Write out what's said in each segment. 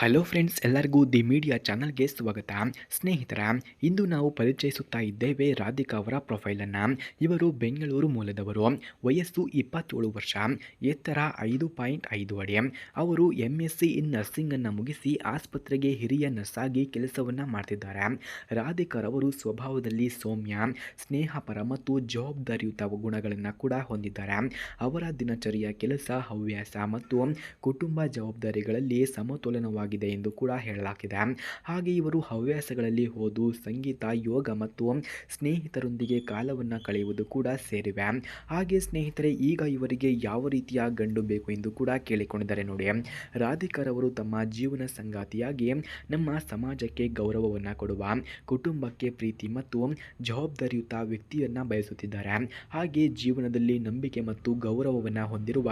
Hello friends ಎಲ್ಲರಿಗೂ the media ಚಾನಲ್ಗೆ ಸ್ವಾಗತ. ಸ್ನೇಹಿತರ, ಇಂದು ನಾವು ಪರಿಚಯಿಸುತ್ತಾ ಇದ್ದೇವೆ ರಾಧಿಕಾ ಅವರ ಪ್ರೊಫೈಲನ್ನು ಇವರು ಬೆಂಗಳೂರು ಮೂಲದವರು. ವಯಸ್ಸು ಇಪ್ಪತ್ತೇಳು ವರ್ಷ. ಎತ್ತರ ಐದು ಪಾಯಿಂಟ್ ಐದು ಅಡಿ. ಅವರು ಎಂ ಎಸ್ ಸಿ ಇನ್ ನರ್ಸಿಂಗನ್ನು ಮುಗಿಸಿ ಆಸ್ಪತ್ರೆಗೆ ಹಿರಿಯ ನರ್ಸಾಗಿ ಕೆಲಸವನ್ನು ಮಾಡ್ತಿದ್ದಾರೆ. ರಾಧಿಕಾರವರು ಸ್ವಭಾವದಲ್ಲಿ ಸೌಮ್ಯ ಸ್ನೇಹಪರ ಮತ್ತು ಜವಾಬ್ದಾರಿಯುತ ಗುಣಗಳನ್ನು ಕೂಡ ಹೊಂದಿದ್ದಾರೆ. ಅವರ ದಿನಚರಿಯ ಕೆಲಸ, ಹವ್ಯಾಸ ಮತ್ತು ಕುಟುಂಬ ಜವಾಬ್ದಾರಿಗಳಲ್ಲಿ ಸಮತೋಲನವಾಗಿದೆ ಎಂದು ಕೂಡ ಹೇಳಲಾಗಿದೆ. ಹಾಗೆ ಇವರು ಹವ್ಯಾಸಗಳಲ್ಲಿ ಓದು, ಸಂಗೀತ, ಯೋಗ ಮತ್ತು ಸ್ನೇಹಿತರೊಂದಿಗೆ ಕಾಲವನ್ನು ಕಳೆಯುವುದು ಕೂಡ ಸೇರಿವೆ. ಹಾಗೆ ಸ್ನೇಹಿತರೆ, ಈಗ ಇವರಿಗೆ ಯಾವ ರೀತಿಯ ಗಂಡು ಬೇಕು ಎಂದು ಕೂಡ ಕೇಳಿಕೊಂಡಿದ್ದಾರೆ ನೋಡಿ. ರಾಧಿಕಾರವರು ತಮ್ಮ ಜೀವನ ಸಂಗಾತಿಯಾಗಿ ನಮ್ಮ ಸಮಾಜಕ್ಕೆ ಗೌರವವನ್ನು ಕೊಡುವ, ಕುಟುಂಬಕ್ಕೆ ಪ್ರೀತಿ ಮತ್ತು ಜವಾಬ್ದಾರಿಯುತ ವ್ಯಕ್ತಿಯನ್ನು ಬಯಸುತ್ತಿದ್ದಾರೆ. ಹಾಗೆ ಜೀವನದಲ್ಲಿ ನಂಬಿಕೆ ಮತ್ತು ಗೌರವವನ್ನು ಹೊಂದಿರುವ,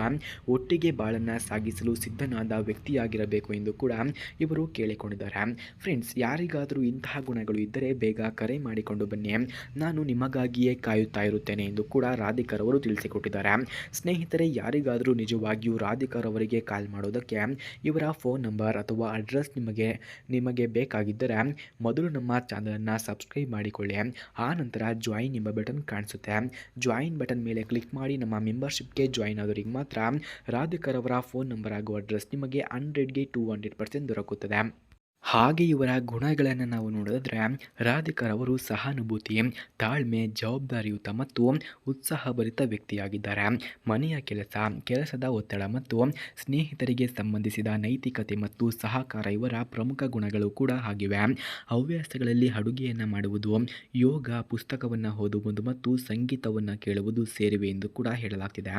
ಒಟ್ಟಿಗೆ ಬಾಳನ್ನು ಸಾಗಿಸಲು ಸಿದ್ಧನಾದ ವ್ಯಕ್ತಿಯಾಗಿರಬೇಕು ಎಂದು ಕೂಡ ಇವರು ಕೇಳಿಕೊಂಡಿದ್ದಾರೆ. ಫ್ರೆಂಡ್ಸ್, ಯಾರಿಗಾದರೂ ಇಂತಹ ಗುಣಗಳು ಇದ್ದರೆ ಬೇಗ ಕರೆ ಮಾಡಿಕೊಂಡು ಬನ್ನಿ. ನಾನು ನಿಮಗಾಗಿಯೇ ಕಾಯುತ್ತಾ ಇರುತ್ತೇನೆ ಎಂದು ಕೂಡ ರಾಧಿಕರ್ ಅವರು ತಿಳಿಸಿಕೊಟ್ಟಿದ್ದಾರೆ. ಸ್ನೇಹಿತರೆ, ಯಾರಿಗಾದರೂ ನಿಜವಾಗಿಯೂ ರಾಧಿಕಾ ಅವರಿಗೆ ಕಾಲ್ ಮಾಡೋದಕ್ಕೆ ಇವರ ಫೋನ್ ನಂಬರ್ ಅಥವಾ ಅಡ್ರೆಸ್ ನಿಮಗೆ ನಿಮಗೆ ಬೇಕಾಗಿದ್ದರೆ ಮೊದಲು ನಮ್ಮ ಚಾನಲನ್ನು ಸಬ್ಸ್ಕ್ರೈಬ್ ಮಾಡಿಕೊಳ್ಳಿ. ಆ ನಂತರ ಜಾಯಿನ್ ಎಂಬ ಬಟನ್ ಕಾಣಿಸುತ್ತೆ. ಜಾಯಿನ್ ಬಟನ್ ಮೇಲೆ ಕ್ಲಿಕ್ ಮಾಡಿ ನಮ್ಮ ಮೆಂಬರ್ಶಿಪ್ಗೆ ಜಾಯಿನ್ ಆದವರಿಗೆ ಮಾತ್ರ ರಾಧಿಕಾ ಅವರ ಫೋನ್ ನಂಬರ್ ಹಾಗೂ ಅಡ್ರೆಸ್ ನಿಮಗೆ ಹಂಡ್ರೆಡ್ಗೆ ಟೂ ಹಂಡ್ರೆಡ್ ಪರ್ಸೆಂಟ್ ದೊರಕುತ್ತದೆ. ಹಾಗೆ ಇವರ ಗುಣಗಳನ್ನು ನಾವು ನೋಡಿದ್ರೆ ಅವರು ಸಹಾನುಭೂತಿ, ತಾಳ್ಮೆ, ಜವಾಬ್ದಾರಿಯುತ ಮತ್ತು ಉತ್ಸಾಹಭರಿತ ವ್ಯಕ್ತಿಯಾಗಿದ್ದಾರೆ. ಮನೆಯ ಕೆಲಸ, ಕೆಲಸದ ಒತ್ತಡ ಮತ್ತು ಸ್ನೇಹಿತರಿಗೆ ಸಂಬಂಧಿಸಿದ ನೈತಿಕತೆ ಮತ್ತು ಸಹಕಾರ ಇವರ ಪ್ರಮುಖ ಗುಣಗಳು ಕೂಡ ಆಗಿವೆ. ಹವ್ಯಾಸಗಳಲ್ಲಿ ಅಡುಗೆಯನ್ನು ಮಾಡುವುದು, ಯೋಗ, ಪುಸ್ತಕವನ್ನು ಓದುವುದು ಮತ್ತು ಸಂಗೀತವನ್ನು ಕೇಳುವುದು ಸೇರಿವೆ ಎಂದು ಕೂಡ ಹೇಳಲಾಗ್ತಿದೆ.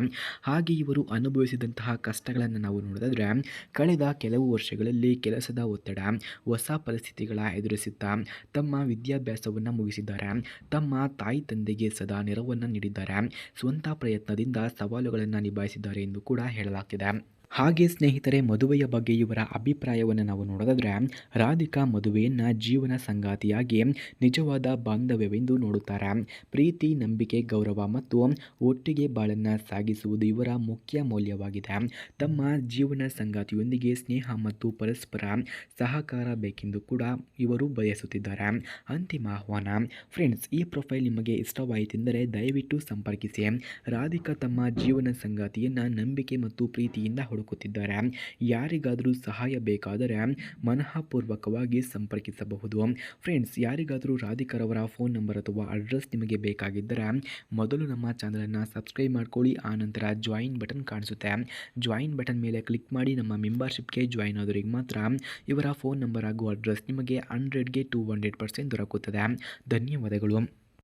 ಹಾಗೆ ಇವರು ಅನುಭವಿಸಿದಂತಹ ಕಷ್ಟಗಳನ್ನು ನಾವು ನೋಡಿದ್ರೆ, ಕಳೆದ ಕೆಲವು ವರ್ಷಗಳಲ್ಲಿ ಕೆಲಸದ ಒತ್ತಡ ಹೊಸ ಪರಿಸ್ಥಿತಿಗಳ ಎದುರಿಸುತ್ತಾ ತಮ್ಮ ವಿದ್ಯಾಭ್ಯಾಸವನ್ನು ಮುಗಿಸಿದ್ದಾರೆ. ತಮ್ಮ ತಾಯಿ ತಂದೆಗೆ ಸದಾ ನೆರವನ್ನು ನೀಡಿದ್ದಾರೆ. ಸ್ವಂತ ಪ್ರಯತ್ನದಿಂದ ಸವಾಲುಗಳನ್ನು ನಿಭಾಯಿಸಿದ್ದಾರೆ ಎಂದು ಕೂಡ ಹೇಳಲಾಗ್ತಿದೆ. ಹಾಗೆ ಸ್ನೇಹಿತರೆ, ಮದುವೆಯ ಬಗ್ಗೆ ಇವರ ಅಭಿಪ್ರಾಯವನ್ನು ನಾವು ನೋಡೋದಾದರೆ, ರಾಧಿಕಾ ಮದುವೆಯನ್ನು ಜೀವನ ಸಂಗಾತಿಯಾಗಿ ನಿಜವಾದ ಬಾಂಧವ್ಯವೆಂದು ನೋಡುತ್ತಾರೆ. ಪ್ರೀತಿ, ನಂಬಿಕೆ, ಗೌರವ ಮತ್ತು ಒಟ್ಟಿಗೆ ಬಾಳನ್ನು ಸಾಗಿಸುವುದು ಇವರ ಮುಖ್ಯ ಮೌಲ್ಯವಾಗಿದೆ. ತಮ್ಮ ಜೀವನ ಸಂಗಾತಿಯೊಂದಿಗೆ ಸ್ನೇಹ ಮತ್ತು ಪರಸ್ಪರ ಸಹಕಾರ ಬೇಕೆಂದು ಕೂಡ ಇವರು ಬಯಸುತ್ತಿದ್ದಾರೆ. ಅಂತಿಮ ಆಹ್ವಾನ. ಫ್ರೆಂಡ್ಸ್ ಈ ಪ್ರೊಫೈಲ್ ನಿಮಗೆ ಇಷ್ಟವಾಯಿತೆಂದರೆ ದಯವಿಟ್ಟು ಸಂಪರ್ಕಿಸಿ. ರಾಧಿಕಾ ತಮ್ಮ ಜೀವನ ಸಂಗಾತಿಯನ್ನು ನಂಬಿಕೆ ಮತ್ತು ಪ್ರೀತಿಯಿಂದ ಹುಡುಕುತ್ತಿದ್ದಾರೆ. ಯಾರಿಗಾದರೂ ಸಹಾಯ ಬೇಕಾದರೆ ಮನಃಪೂರ್ವಕವಾಗಿ ಸಂಪರ್ಕಿಸಬಹುದು. ಫ್ರೆಂಡ್ಸ್, ಯಾರಿಗಾದರೂ ರಾಧಿಕರವರ ಫೋನ್ ನಂಬರ್ ಅಥವಾ ಅಡ್ರೆಸ್ ನಿಮಗೆ ಬೇಕಾಗಿದ್ದರೆ ಮೊದಲು ನಮ್ಮ ಚಾನಲನ್ನು ಸಬ್ಸ್ಕ್ರೈಬ್ ಮಾಡ್ಕೊಳ್ಳಿ ಆನಂತರ ಜಾಯಿನ್ ಬಟನ್ ಕಾಣಿಸುತ್ತೆ. ಜಾಯಿನ್ ಬಟನ್ ಮೇಲೆ ಕ್ಲಿಕ್ ಮಾಡಿ ನಮ್ಮ ಮೆಂಬರ್ಶಿಪ್ಗೆ ಜಾಯಿನ್ ಆದವರಿಗೆ ಮಾತ್ರ ಇವರ ಫೋನ್ ನಂಬರ್ ಹಾಗೂ ಅಡ್ರೆಸ್ ನಿಮಗೆ ಹಂಡ್ರೆಡ್ಗೆ ಟೂ ಹಂಡ್ರೆಡ್ ಪರ್ಸೆಂಟ್ ದೊರಕುತ್ತದೆ. ಧನ್ಯವಾದಗಳು.